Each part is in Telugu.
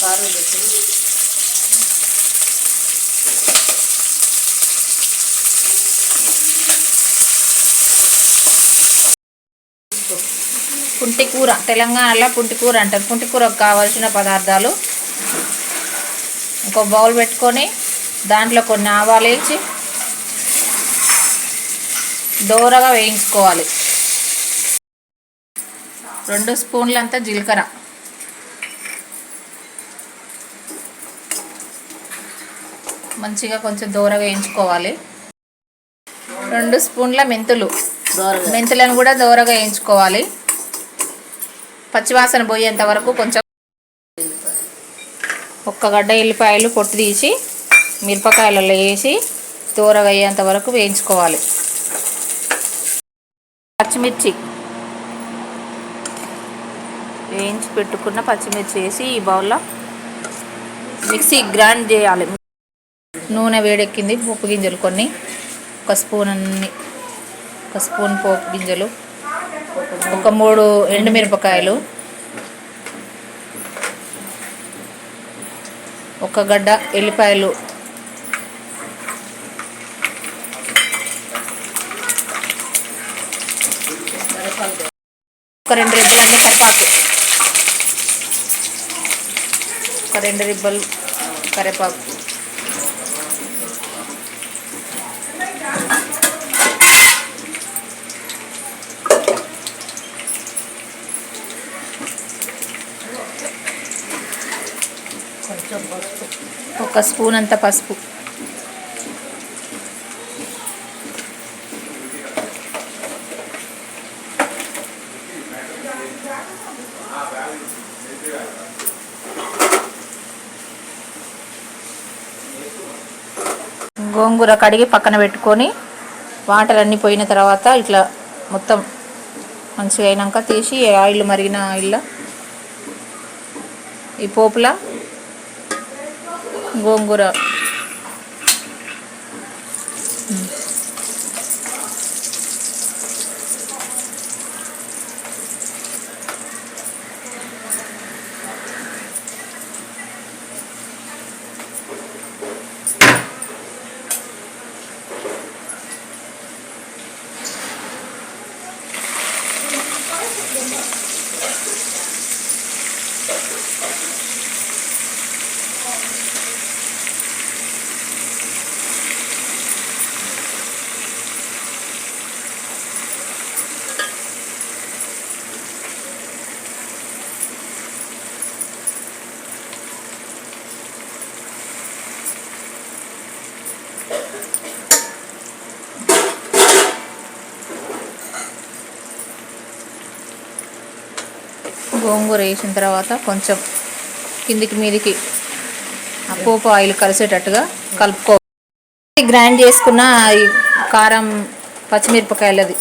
కారం పెట్టి. పుంటికూర తెలంగాణలో పుంటికూర అంటారు. పుంటికూరకు కావాల్సిన పదార్థాలు ఇంకో బౌల్ పెట్టుకొని దాంట్లో కొన్ని ఆవాలు వేసి దోరగా వేయించుకోవాలి. రెండు స్పూన్లంతా జీలకర్ర. మంచిగా కొంచెం దోరగా వేయించుకోవాలి. రెండు స్పూన్ల మెంతులు. మెంతులను కూడా దోరగా వేయించుకోవాలి. పచ్చివాసన పోయేంత వరకు కొంచెం ఒక్క గడ్డ ఎల్లిపాయలు పొట్టు తీసి మిరపకాయలలో వేసి దూరగా అయ్యేంత వరకు వేయించుకోవాలి. పచ్చిమిర్చి. వేయించి పెట్టుకున్న పచ్చిమిర్చి వేసి ఈ బౌల్లో మిక్సీ గ్రైండ్ చేయాలి. నూనె వేడెక్కింది పోపు గింజలు కొన్ని ఒక స్పూన్ అన్ని ఒక స్పూన్ పోపు గింజలు ఒక మూడు ఎండుమిరపకాయలు ఒక గడ్డ ఎల్లిపాయలు ఒక రెండు రిబ్బలన్నీ కరివేపాకు ఒక రెండు రిబ్బలు కరివేపాకు. ఒక స్పూన్ అంత పసుపు. గోంగూర కడిగి పక్కన పెట్టుకొని వాటర్ అన్నీ పోయిన తర్వాత ఇట్లా మొత్తం మంచిగా అయినాక తీసి ఆయిల్ మరిగిన ఆయిల్లో ఈ పోపుల గోంగూర గోంగూర వేసిన తర్వాత కొంచెం కిందికి మీదికి ఆ పోపు ఆయిల్ కలిసేటట్టుగా కలుపుకో గ్రైండ్ చేసుకున్న ఈ కారం పచ్చిమిరపకాయలది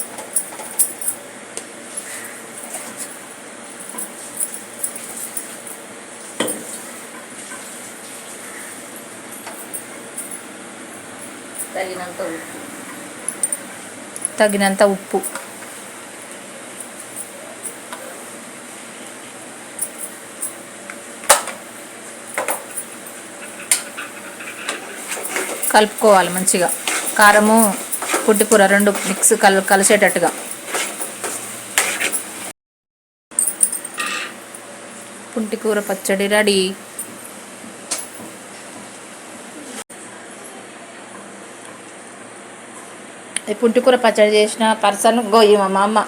తగినంత ఉప్పు. తగినంత ఉప్పు. కలుపుకోవాలి మంచిగా. కారము పుట్టికూర రెండు మిక్స్ కల్ కలిసేటట్టుగా. పుంటికూర పచ్చడి రెడీ. ఈ పుంటికూర పచ్చడి చేసిన పర్సన్ గోయ్యమ్మ మా అమ్మ.